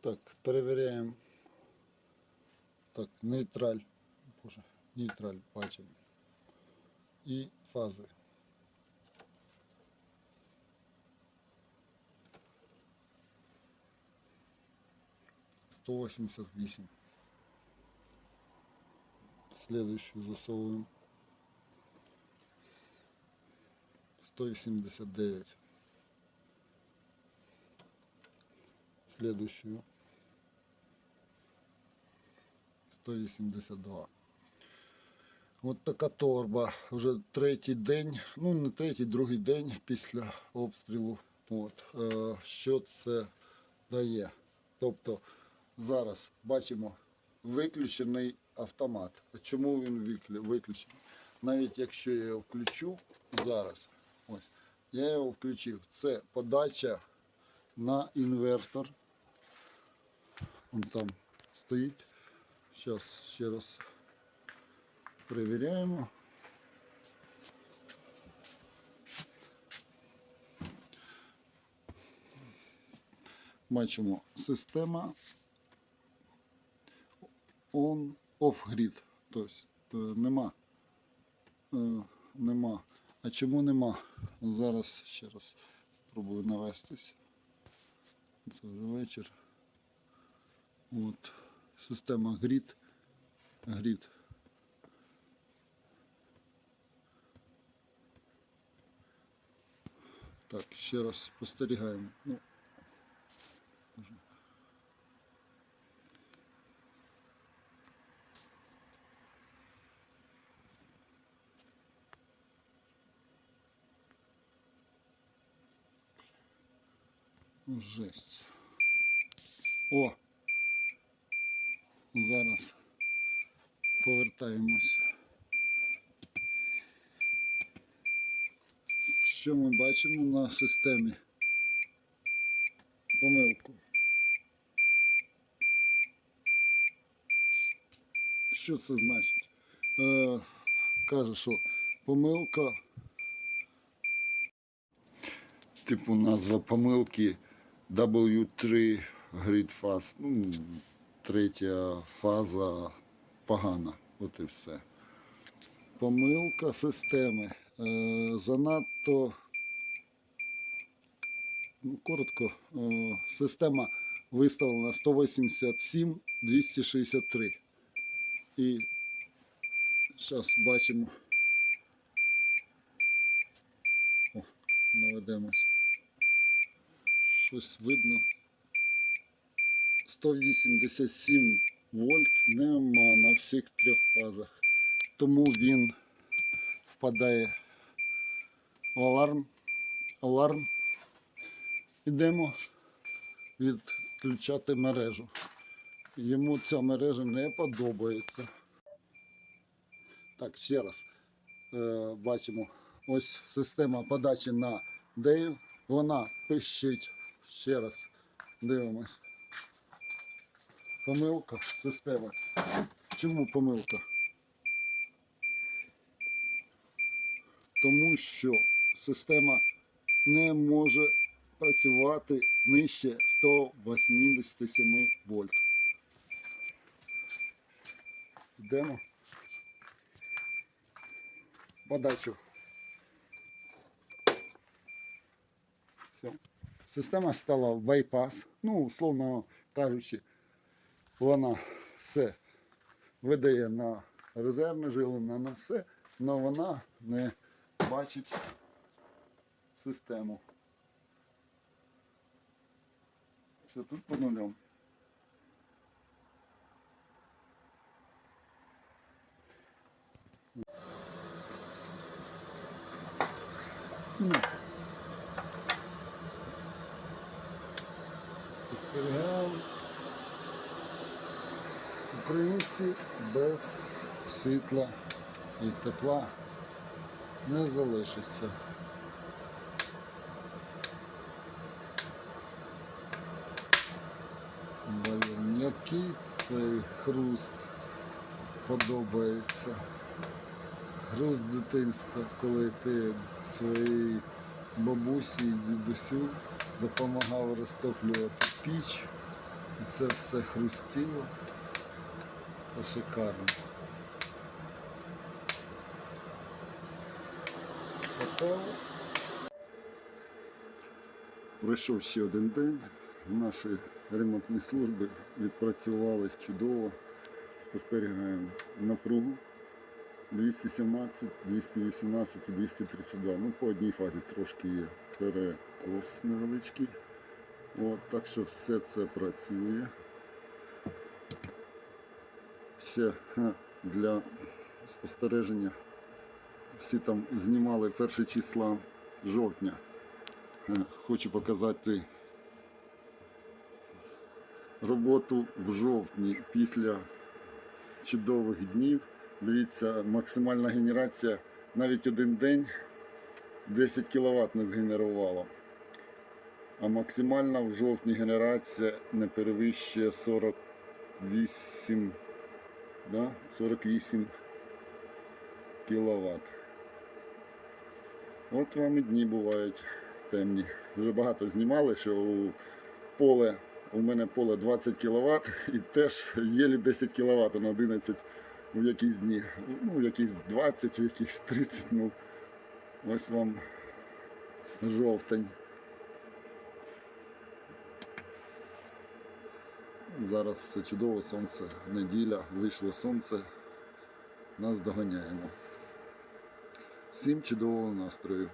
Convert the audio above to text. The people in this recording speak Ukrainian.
Так, перевіряємо. Так, нейтраль. Боже, нейтраль бачимо. І фази. Сто восемьдесят восемь. Следующую засовываем. 179. Следующую. 182. От така торба. Вже третій день, ну не третій, другий день після обстрілу. От. Е, що це дає? Тобто зараз бачимо виключений автомат. А Чому він виключений? Навіть якщо я його включу зараз, ось, я його включив. Це подача на інвертор. Он там стоїть. Зараз ще раз перевіряємо. Бачимо система on off grid. Тобто е, нема. Е, Нема. А чому нема? Зараз ще раз спробую навестись. Це вже вечір. От. Система грід. Грід. Так, ще раз спостерігаємо. Ну, може. Ну, Жесть. О! Зараз повертаємося. Що ми бачимо на системі? Помилку. Що це значить? Е, каже, що помилка. Типу назва помилки W3 Grid Fast. Ну, третя фаза погана. От і все. Помилка системи. Е, занадто ну, коротко. Е, система виставлена 187 263. І зараз бачимо. О, наведемось. Щось видно. 187 вольт нема на всіх трьох фазах. Тому він впадає в аларм. Аларм. Ідемо відключати мережу. Йому ця мережа не подобається. Так, ще раз е, бачимо. Ось система подачі на Дейв. Вона пищить. Ще раз дивимось. Помилка системи. Чому помилка? Тому що система не може працювати нижче 187 вольт. Йдемо. Подачу. Все. Система стала байпас. Ну, условно кажучи, вона все видає на резервне жилення, на все, але вона не бачить систему. Все тут по нулям. Ну. Українці без світла і тепла не залишаться. Блін, який цей хруст подобається. Хруст дитинства, коли ти своїй бабусі і дідусю допомагав розтоплювати піч І це все хрустіло. Це шикарно. Пройшов ще один день. Наші ремонтні служби відпрацювали чудово. Спостерігаємо напругу 217, 218 і 232. Ну, по одній фазі трошки є перекос невеличкий. От, так що все це працює. Ще для спостереження всі там знімали перші числа жовтня. Е, Хочу показати роботу в жовтні після чудових днів. Дивіться, максимальна генерація навіть один день 10 кВт не згенерувала. А максимальна в жовтні генерація не перевищує 48, да? 48 кВт. От вам і дні бувають темні. Вже багато знімали, що у поле, у мене поле 20 кВт і теж єлі 10 кВт на 11 в якісь дні. Ну, в якісь 20, в якісь 30. Ну, ось вам жовтень. Зараз все чудово, сонце, неділя, вийшло сонце, нас доганяємо. Всім чудового настрою.